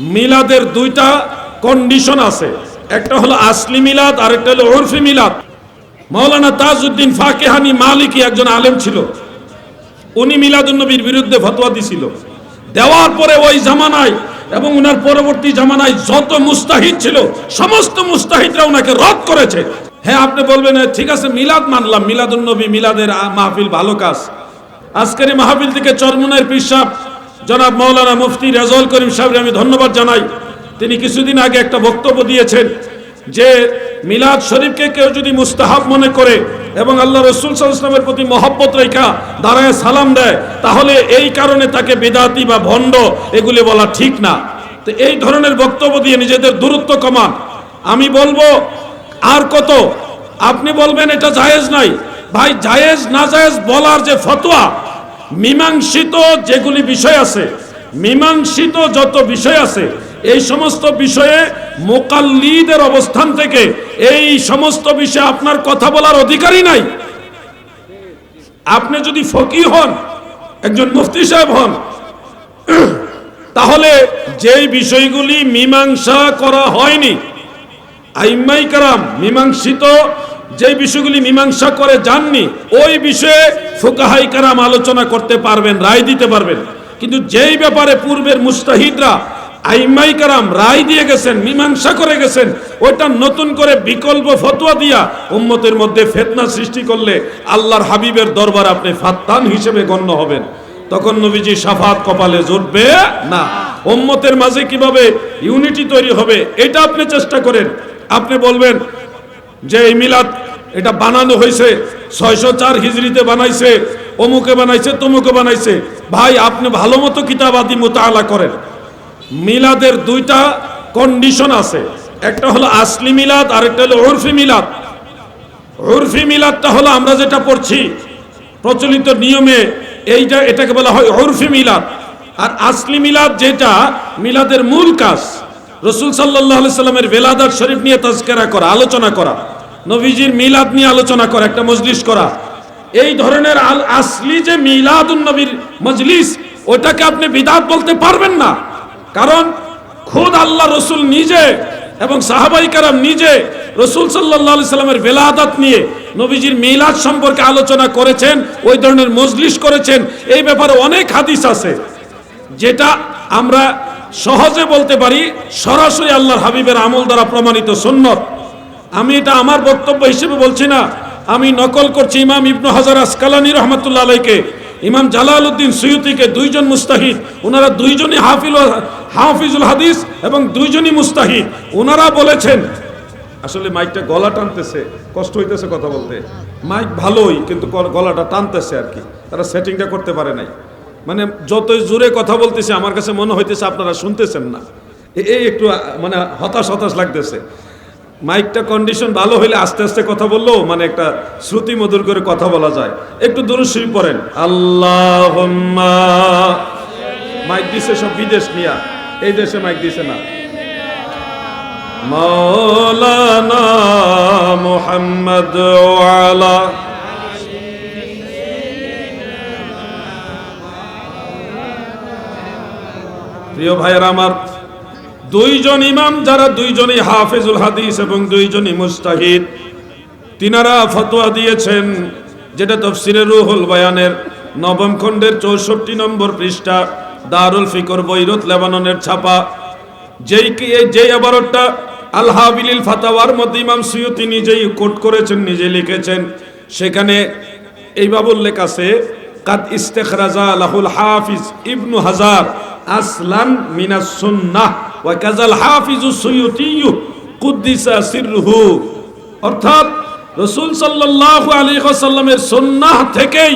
মিলাদের দুইটা কন্ডিশন আছে। একটা হলো আসলি মিলাদ আর একটা হলো ওরফি মিলাদ। মৌলানা তাজউদ্দিন ফাকেহানি মালিকি একজন আলেম ছিল। উনি মিলাদুন্নবীর বিরুদ্ধে ফতোয়া দিছিল। দেওয়ার পরে ওই জামানায় এবং উনার পরবর্তী জামানায় যত মুস্তাহিদ ছিল সমস্ত মুস্তাহিদরা ওনাকে রদ করেছে। হ্যাঁ আপনি বলবেন "হ্যাঁ, ঠিক আছে মিলাদ মানলাম। মিলাদুন্নবী মিলাদের মাহফিল ভালো কাজ। আজকের মাহফিল থেকে চরমনের পিসাব জনাব মৌলানা মুফতি রেজল করিম সাহেবের আমি ধন্যবাদ জানাই। তিনি কিছুদিন আগে একটা বক্তব্য দিয়েছেন যে, মিলাদ শরীফকে কেউ যদি মুস্তাহাব মনে করে এবং আল্লাহ রসুল সাল্লামের প্রতি মহব্বত রেখা, দাঁড়ায় সালাম দেয়, তাহলে এই কারণে তাকে বেদাতি বা ভণ্ড এগুলি বলা ঠিক না। তো এই ধরনের বক্তব্য দিয়ে নিজেদের দূরত্ব কমান। আমি বলব, আর কত? আপনি বলবেন এটা জায়েজ নাই ভাই, জায়েজ না জায়েজ বলার যে ফতোয়া মীমাংসিত যেগুলি বিষয় আছে, মীমাংসিত যত বিষয় আছে, এই সমস্ত বিষয়ে মোকাল্লিদের অবস্থান থেকে এই সমস্ত বিষয়ে আপনার কথা বলার অধিকারই নাই। আপনি যদি ফকি হন, একজন মুফতি সাহেব হন, তাহলে যেই বিষয়গুলি মীমাংসা করা হয়নি, আইম্মাই কারাম মীমাংসিত যে বিষয়গুলি মীমাংসা করে যাননি, ওই বিষয়ে ফুকাহাই কারাম আলোচনা করতে পারবেন, রায় দিতে পারবেন। কিন্তু যেই ব্যাপারে পূর্বের মুস্তাহিদরা আইম্মাই কারাম রায় দিয়ে গেছেন, মীমাংসা করে গেছেন, ওইটা নতুন করে বিকল্প ফতোয়া দিয়া উম্মতের মধ্যে ফেতনা সৃষ্টি করলে আল্লাহর হাবিবের দরবার আপনি ফাত্তান হিসেবে গণ্য হবেন। তখন নবীজি সাফাত কপালে জুটবে না। উম্মতের মাঝে কীভাবে ইউনিটি তৈরি হবে, এটা আপনি চেষ্টা করেন। আপনি বলবেন যে এই মিলাদ এটা বানানো হয়েছে, ছয়শো চার হিজড়িতে বানাইছে, অমুকে বানাইছে, তমুকে বানাইছে। ভাই, আপনি ভালো মতো কিতাবাদি মোতালা করেন। মিলাদের দুইটা কন্ডিশন আছে। একটা হলো আসলি মিলাদ আর একটা হলো ওরফি মিলাদ। ওরফি মিলাদটা হলো আমরা যেটা পড়ছি, প্রচলিত নিয়মে এইটা, এটাকে বলা হয় ওরফি মিলাদ। আর আসলি মিলাদ যেটা, মিলাদের মূল কাজ, রসুল সাল্লাহ সাল্লামের বেলাদার শরীফ নিয়ে তাজকেরা করা, আলোচনা করা। নবীজির মিলাদ নিয়ে আলোচনা করা, একটা মজলিস করা। এই ধরনের আল আসলি যে মিলাদুন নবীর মজলিস ওটাকে আপনি বিদাত বলতে পারবেন না। কারণ খোদ আল্লাহ রসুল নিজে এবং সাহাবাই কারাম নিজে রসুল সাল্লাহ সাল্লামের বেলাদাত নিয়ে নবীজির মিলাদ সম্পর্কে আলোচনা করেছেন, ওই ধরনের মজলিস করেছেন। এই ব্যাপারে অনেক হাদিস আছে, যেটা আমরা সহজে বলতে পারি সরাসরি আল্লাহর হাবিবের আমল দ্বারা প্রমাণিত সুন্নত। আমি এটা আমার বক্তব্য হিসেবে বলছি না। আমি নকল করছি ইমাম ইবনু হাজার আসকালানি রহমতুল্লাহ আলাইকে। ইমাম জালাল উদ্দিন সৈয়দিকে দুইজন মুস্তাহিদ, ওনারা দুইজনই হাফিল হাফিজুল হাদিস এবং দুইজনই মুস্তাহিদ। ওনারা বলেছেন, আসলে মাইকটা গলা টানতেছে, কষ্ট হইতেছে কথা বলতে। মাইক ভালোই, কিন্তু গলাটা টানতেছে আর কি। তারা সেটিংটা করতে পারে নাই। মানে যতই জোরে কথা বলতেছে, আমার কাছে মনে হইতেছে আপনারা শুনতেছেন না। এই একটু মানে হতাশ হতাশ লাগতেছে। মাইকটা কন্ডিশন ভালো হইলে আস্তে আস্তে কথা বলল মানে একটা শ্রুতি মধুর করে কথা বলা যায়। একটু দূরশ্রী পড়েন। আল্লাহ মাইক দিছে সব বিদেশ নিয়া। এই দেশে মাইক দিছে না। মৌলানা মোহাম্মদ আলা প্রিয় ভাইয়ের আমার দুইজন ইমাম, যারা দুইজনই হাফেজুল হাদিস এবং দুইজনই মুস্তাহিদ, তিনারা ফতোয়া দিয়েছেন, যেটা তফসিরে রুহুল বয়ানের নবম খণ্ডের চৌষট্টি নম্বর পৃষ্ঠা, দারুল ফিকর, বৈরত লেবাননের ছাপা। যেই কি যেই আবারটা আল হাবিলিল ফাতাওয়ার মধ্যে ইমাম সুয়ুতি নিজেই কোট করেছেন নিজে লিখেছেন, সেখানে এইভাবে উল্লেখ আছে, কাদ ইস্তেখরাজা লাহুল হাফিজ ইবনু হাজার আসলান মিনাস সুন্নাহ। ওয়া কাজাল হাফিজু সুয়ুতিয়ু কুদ্দিসা সিরহু। অর্থাৎ রসুল সাল্লাল্লাহু আলাইহি ওয়াসাল্লামের সুন্নাহ থেকেই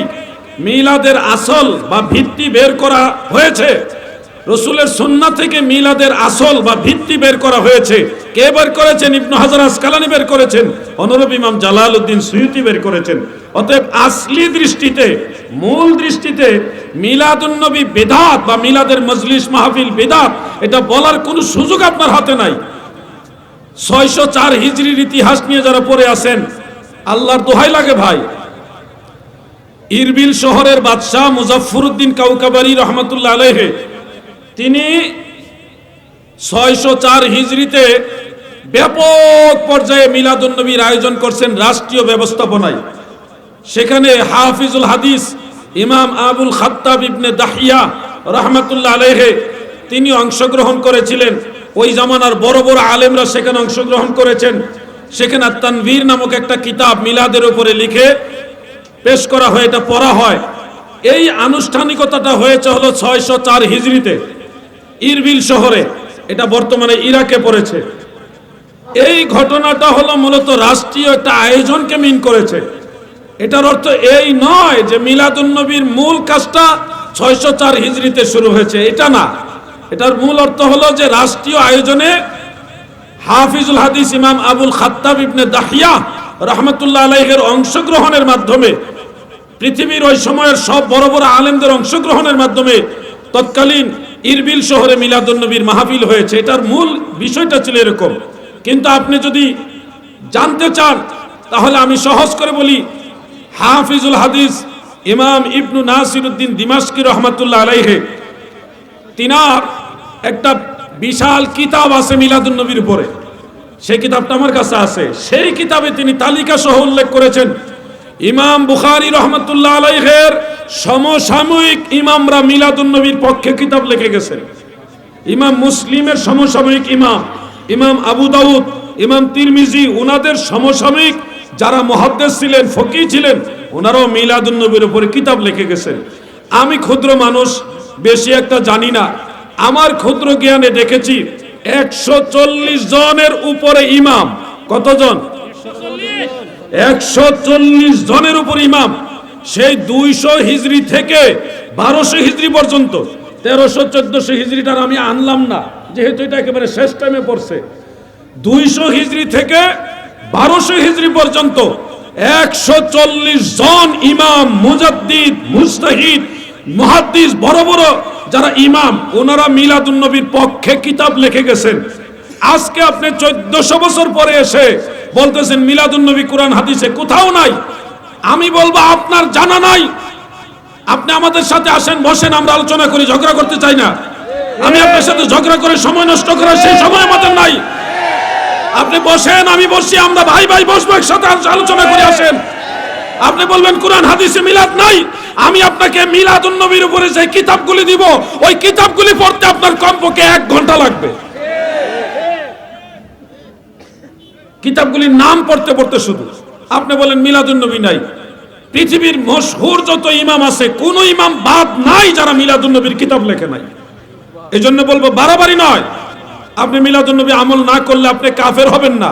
মিলাদের আসল বা ভিত্তি বের করা হয়েছে। রসুলের সন্না থেকে মিলাদের আসল বা ভিত্তি বের করা হয়েছে। কে বের করেছেন? ইবনু হাজার আসকালানি বের করেছেন। অনুরূপ ইমাম জালাল উদ্দিন সুয়ুতি বের করেছেন। অতএব আসলি দৃষ্টিতে, মূল দৃষ্টিতে মিলাদুন্নবী বেদাত বা মিলাদের মজলিস মাহফিল বেদাত, এটা বলার কোনো সুযোগ আপনার হাতে নাই। ছয়শো চার হিজরির ইতিহাস নিয়ে যারা পড়ে আছেন, আল্লাহর দোহাই লাগে ভাই। ইরবিল শহরের বাদশাহ মুজাফফরউদ্দিন কাউকাবারি রহমতুল্লাহ আলাইহে তিনি ছয়শো চার হিজড়িতে ব্যাপক পর্যায়ে মিলাদুন্নবীর আয়োজন করছেন রাষ্ট্রীয় ব্যবস্থাপনায়। সেখানে হাফিজুল হাদিস, ইমাম আবুল খাত্তাব ইবনে দাহিয়া রহমতুল্লাহ আলেহে তিনি অংশগ্রহণ করেছিলেন। ওই জামানার বড় বড় আলেমরা সেখানে অংশগ্রহণ করেছেন। সেখানে তানভীর নামক একটা কিতাব মিলাদের উপরে লিখে পেশ করা হয়, এটা পড়া হয়। এই আনুষ্ঠানিকতাটা হয়েছে হলো ছয়শো চার হিজড়িতে। ইরবিল শহরে, এটা বর্তমানে ইরাকে পড়েছে। এই ঘটনাটা হলো মূলত রাষ্ট্রীয় একটা আয়োজনকে মিন করেছে। এটার অর্থ এই নয় যে মিলাদুন্নবীর মূল কাজটা ছয়শো চার হিজড়িতে শুরু হয়েছে, এটা না। এটার মূল অর্থ হলো যে রাষ্ট্রীয় আয়োজনে হাফিজুল হাদিস ইমাম আবুল খাত্তাব ইবনে দাহিয়া রহমতুল্লাহ আলাইহের অংশগ্রহণের মাধ্যমে, পৃথিবীর ওই সময়ের সব বড় বড় আলেমদের অংশগ্রহণের মাধ্যমে তৎকালীন ইরবিল শহরে মিলাদুন্নবীর মাহফিল হয়েছে, এটার মূল বিষয়টা ছিল এরকম। কিন্তু আপনি যদি জানতে চান, তাহলে আমি সহজ করে বলি, হাফিজুল হাদিস ইমাম ইবনু নাসির উদ্দিন দিমাশকি রহমতুল্লাহ আলাইহে, তিনার একটা বিশাল কিতাব আছে মিলাদুন নবীর উপরে। সেই কিতাবটা আমার কাছে আছে। সেই কিতাবে তিনি তালিকা সহ উল্লেখ করেছেন ইমাম বুখারি রহমতুল্লাহ আলাইহের সমসাময়িক ইমামরা মিলাদুন নবীর পক্ষে কিতাব লিখে গেছেন। ইমাম মুসলিমের সমসাময়িক ইমাম ইমাম আবু দাউদ, ইমাম তিরমিজি ওনাদের সমসাময়িক যারা মহাদ্দেশ ছিলেন ফকি ছিলেন ওনারাও মিলাদুন নবীর উপরে কিতাব লিখে গেছেন। আমি ক্ষুদ্র মানুষ, বেশি একটা জানি না। আমার ক্ষুদ্র জ্ঞানে দেখেছি একশো চল্লিশ জনের উপরে ইমাম। কতজন? একশো চল্লিশ জনের উপর ইমাম। সেই দুইশো হিজড়ি থেকে বারোশো হিজড়ি পর্যন্ত, তেরোশো, চোদ্দশো হিজড়িটার আমি আনলাম না, যেহেতু এটা একেবারে শেষ টাইমে পড়ছে। দুইশো হিজড়ি থেকে বারোশো হিজড়ি পর্যন্ত একশো চল্লিশ জন ইমাম, মুজাদ্দিদ মুস্তাহিদ মুহাদ্দিস, বড় বড় যারা ইমাম, ওনারা মিলাদুন্নবীর পক্ষে কিতাব লিখে গেছেন। আজকে আপনি চোদ্দশো বছর পরে এসে বলতেছেন মিলাদুন্নবী কোরআন হাদিসে কোথাও নাই। আমি বলব, আপনার জানা নাই। আপনি আমাদের সাথে আসেন, বসেন, আমরা আলোচনা করি, ঝগড়া করতে চাই না। আমি আপনার সাথে ঝগড়া করে সময় নষ্ট করার সেই সময় আমাদের নাই। আপনি বসেন, আমি বসি আমরা ভাই ভাই বসবো, একসাথে আলোচনা করে আসেন। আপনি বলবেন, কোরআন হাদিসে মিলাদ নাই। আমি আপনাকে মিলাদ নবীর উপরে যে কিতাবগুলি দিব, ওই কিতাবগুলি পড়তে আপনার কমপক্ষে এক ঘণ্টা লাগবে। কিতাবগুলির নাম পড়তে পড়তে শুধু। আপনি বলেন মিলাদুন নবী নাই। পৃথিবীর মশহুর যত ইমাম আছে, কোন ইমাম বাদ নাই যারা মিলাদুন নবীর কিতাব লেখে নাই। এই জন্য বলব, বাড়াবাড়ি নয়। আপনি মিলাদুন নবী আমল না করলে আপনি কাফের হবেন না।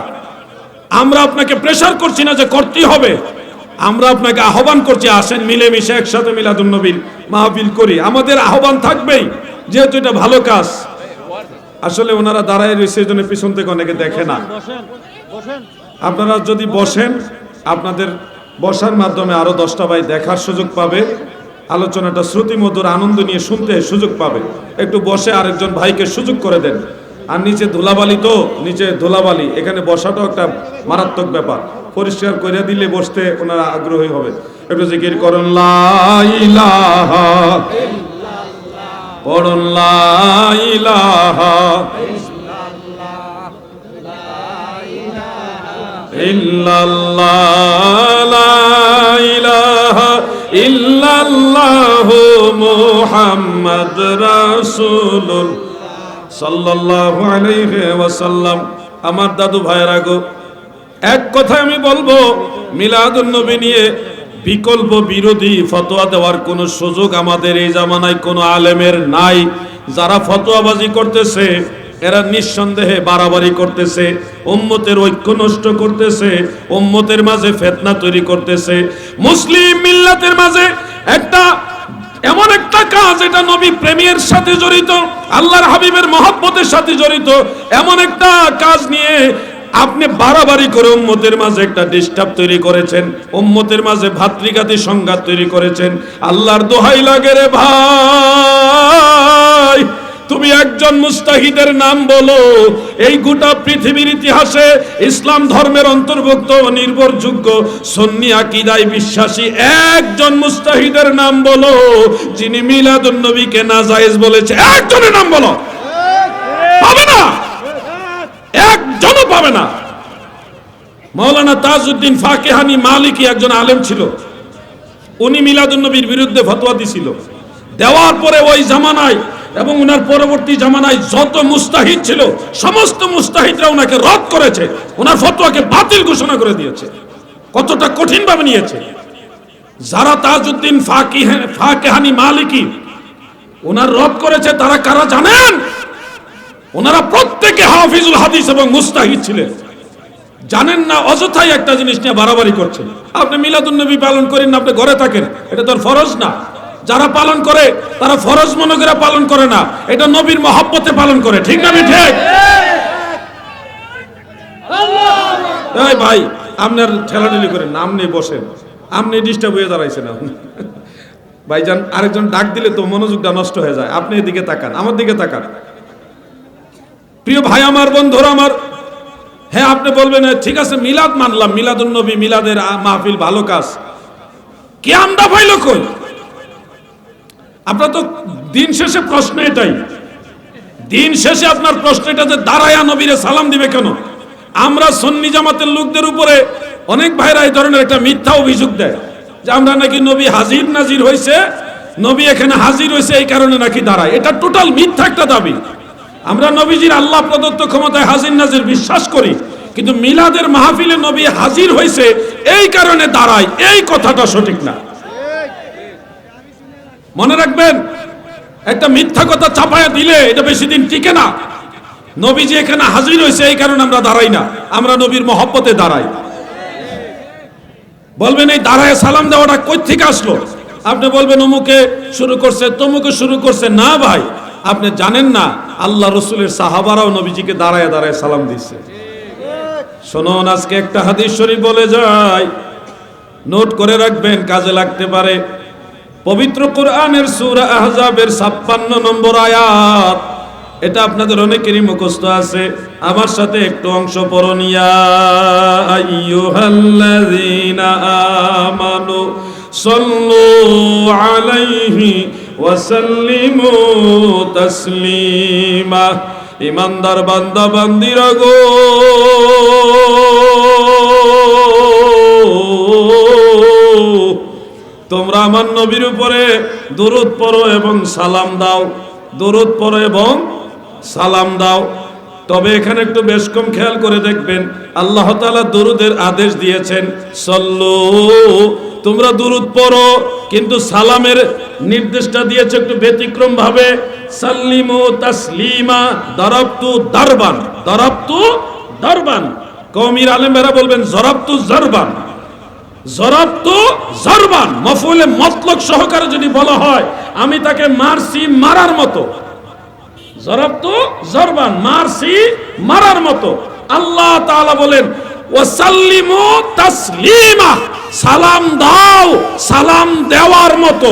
আমরা আপনাকে প্রেশার করছি না যে করতেই হবে। আমরা আপনাকে আহ্বান করছি, আসেন মিলেমিশে একসাথে মিলাদুন নবীর মাহফিল করি। আমাদের আহ্বান থাকবেই, যেহেতু এটা ভালো কাজ। আসলে ওনারা দাঁড়ায় রয়েছে, এই জন্য পিছন থেকে অনেকে দেখে না। আপনারা যদি বসেন, আপনাদের বসার মাধ্যমে আরও দশটা ভাই দেখার সুযোগ পাবে, আলোচনাটা শ্রুতি মধুর আনন্দ নিয়ে শুনতে সুযোগ পাবে। একটু বসে আরেকজন ভাইকে সুযোগ করে দেন। আর নিচে ধুলাবালি তো, নিচে ধুলাবালি, এখানে বসাটাও একটা মারাত্মক ব্যাপার। পরিষ্কার করে দিলে বসতে ওনারা আগ্রহী হবে। একটু জিকির করুন, লা ইলাহা পড়ুন, লা ইল্লাল্লাহ মুহাম্মদ রাসূলুল্লাহ সাল্লাল্লাহু ওয়াসাল্লাম। আমার দাদু ভাইয়েরা গো, এক কথা আমি বলব, মিলাদুন নবী নিয়ে বিকল্প বিরোধী ফতোয়া দেওয়ার কোনো সুযোগ আমাদের এই জামানায় কোনো আলেমের নাই। যারা ফতোয়াবাজি করতেছে এরা নিঃসন্দেহে বাড়াবাড়ি করতেছে, উম্মতের ঐক্য নষ্ট করতেছে, উম্মতের মাঝে ফেতনা তৈরি করতেছে। মুসলিম মিল্লাতের মাঝে একটা, এমন একটা কাজ এটা নবী প্রেমের সাথে জড়িত, আল্লাহর হাবিবের মহব্বতের সাথে জড়িত, এমন একটা কাজ নিয়ে আপনি বাড়াবাড়ি করে উম্মতের মাঝে একটা ডিস্টার্ব তৈরি করেছেন, উম্মতের মাঝে ভাতৃঘাতী সংঘাত তৈরি করেছেন। আল্লাহর দোহাই লাগে রে ভাই। তুমি একজন মুস্তাহিদের নাম বলো। এই গোটা পৃথিবীর ইতিহাসে ইসলাম ধর্মের অন্তর্ভুক্ত নির্ভরযোগ্য সন্নি আকিদায় বিশ্বাসী একজন মুস্তাহিদের নাম বলো, যিনি মিলাদুন নবীকে নাজায়েজ বলেছে। একজনের নাম বলো। পাবে না? একজনও পাবে না। মৌলানা তাজউদ্দিন ফাকেহানি মালিকি একজন আলেম ছিল। উনি মিলাদুন্নবীর বিরুদ্ধে ফতোয়া দিছিল। দেওয়ার পরে ওই জামানায় এবং ওনার পরবর্তী জামানায় যত মুস্তাহিদ ছিল, সমস্ত মুস্তাহিদরা ওনাকে রদ করেছে। ওনার ফতোয়াকে বাতিল ঘোষণা করে দিয়েছে। কতটা কঠিন ভাবে নিয়েছে। যারা তাজউদ্দিন ফাকিহ ফাকেহানি মালিকি ওনার রদ করেছে, তারা কারা জানেন? ওনারা প্রত্যেকে হাফিজুল হাদিস এবং মুস্তাহিদ ছিলেন। জানেন না, অযথাই একটা জিনিস নিয়ে বাড়াবাড়ি করছেন। আপনি মিলাদুন্নবী পালন করেন আপনি ঘরে থাকেন, এটা তোর ফরজ না। যারা পালন করে তারা ফরজ মনে করে পালন করে না। এটা নবীর মহব্বতে পালন করে। ঠিক না ঠিক ভাই আপনার ঠেলাঠেলি করেন না আপনি বসেন। আপনি ডিস্টার্ব হয়ে দাঁড়াইছেন ভাইজান আরেকজন ডাক দিলে তো মনোযোগটা নষ্ট হয়ে যায়। আপনি এদিকে তাকান আমার দিকে তাকান। প্রিয় ভাই আমার বন্ধুরা আমার হ্যাঁ আপনি বলবেন "হ্যাঁ, ঠিক আছে মিলাদ মানলাম মিলাদুন নবী মিলাদের মাহফিল ভালো কাজ। কে আমদা পাইল কই? আপনার তো দিন শেষে প্রশ্ন এটাই। দিন শেষে আপনার প্রশ্ন এটা যে দাঁড়ায়া নবীরে সালাম দিবে কেন? আমরা সন্নি জামাতের লোকদের উপরে অনেক ভাইরা এই ধরনের একটা মিথ্যা অভিযোগ দেয় যে আমরা নাকি নবী হাজির নাজির হয়েছে নবী এখানে হাজির হয়েছে এই কারণে নাকি দাঁড়ায়। এটা টোটাল মিথ্যা একটা দাবি। আমরা নবীজির আল্লাহ প্রদত্ত ক্ষমতায় হাজির নাজির বিশ্বাস করি, কিন্তু মিলাদের মাহফিলে নবী হাজির হয়েছে এই কারণে দাঁড়ায়। এই কথাটা সঠিক না। মনে রাখবেন, একটা মিথ্যা কথা চাপায়া দিলে এটা বেশি দিন টিকে না। নবীজি এখানে হাজির হয়েছে, এই কারণে আমরা দাঁড়াই না। আমরা নবীর মহব্বতে দাঁড়াই। বলবেন, এই দাঁড়ায় সালাম দেওয়াটা কই থেকে আসলো? আপনি বলবেন, অমুকে শুরু করছে, তমুকে শুরু করছে। না ভাই, আপনি জানেন না, আল্লাহ রসুলের সাহাবারাও নবীজিকে দাঁড়ায় দাঁড়ায় সালাম দিচ্ছে শোনুন, আজকে একটা হাদিস শরীফ বলে যায়, নোট করে রাখবেন, কাজে লাগতে পারে। পবিত্র কোরআনের সূরা আহজাবের 56 নম্বর আয়াত। এটা আপনাদের অনেকেরই মুখস্থ আছে। আমার সাথে একটু অংশ তাসলিমা। ইমানদার বান্দা, বান্দিরা গো। তোমরা আমার নবীর উপরে দরুদ পড়ো এবং সালাম দাও। দরুদ পড়ো এবং সালাম দাও। তবে এখানে একটু বেশ কম খেয়াল করে দেখবেন, আল্লাহ তাআলা দরুদের আদেশ দিয়েছেন, সল্লু, তোমরা দরুদ পড়ো, কিন্তু সালামের নির্দেশটা দিয়েছে একটু ব্যতিক্রম ভাবে সাল্লিমু তাসলিমা দরবতু দারবান দরবতু দারবান। কওমির আলেমেরা বলবেন, জরাবতু জারবান। জরাবতু জারবান। মফুলে মতলক সহকারে যদি বলা হয়, আমি তাকে মারছি মারার মতো। জরাবতু জারবান, মারছি মারার মতো। আল্লাহ তাআলা বলেন, ওয়াসাল্লিমু তাসলিমা সালাম দাও, সালাম দেওয়ার মতো।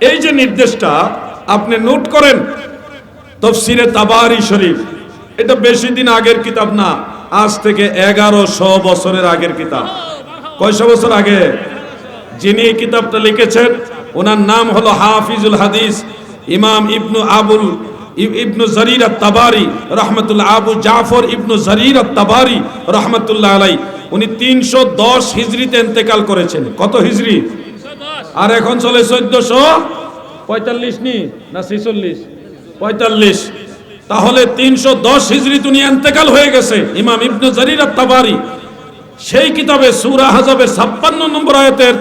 এই যে নির্দেশটা আপনি নোট করেন তফসিরে তাবারি শরীফ। এটা বেশি দিন আগের কিতাব না। আজ থেকে এগারোশো বছরের আগের কিতাব। কয়শো বছর আগে? যিনি এই কিতাবটা লিখেছেন, ওনার নাম হলো হাফিজুল হাদিস ইমাম ইবনু আবুল ইব- ইবনু জরির তাবারি রহমতুল্লাহ, আবু জাফর ইবনু জরির তাবারি রহমতুল্লাহ আলাই উনি তিনশো দশ হিজড়িতে ইন্তেকাল করেছেন। কত হিজড়ি আর এখন চলে চোদ্দশো পঁয়তাল্লিশ নি? না ছিচল্লিশ? পঁয়তাল্লিশ। তাহলে তিনশো দশ হিজড়ি তুমি এন্তেকাল হয়ে গেছে। ইমাম ইবনু জারির তাবারি সেই কিতাবে সুরা হাজাবে ছাপ্পান্ন নম্বর আয়তের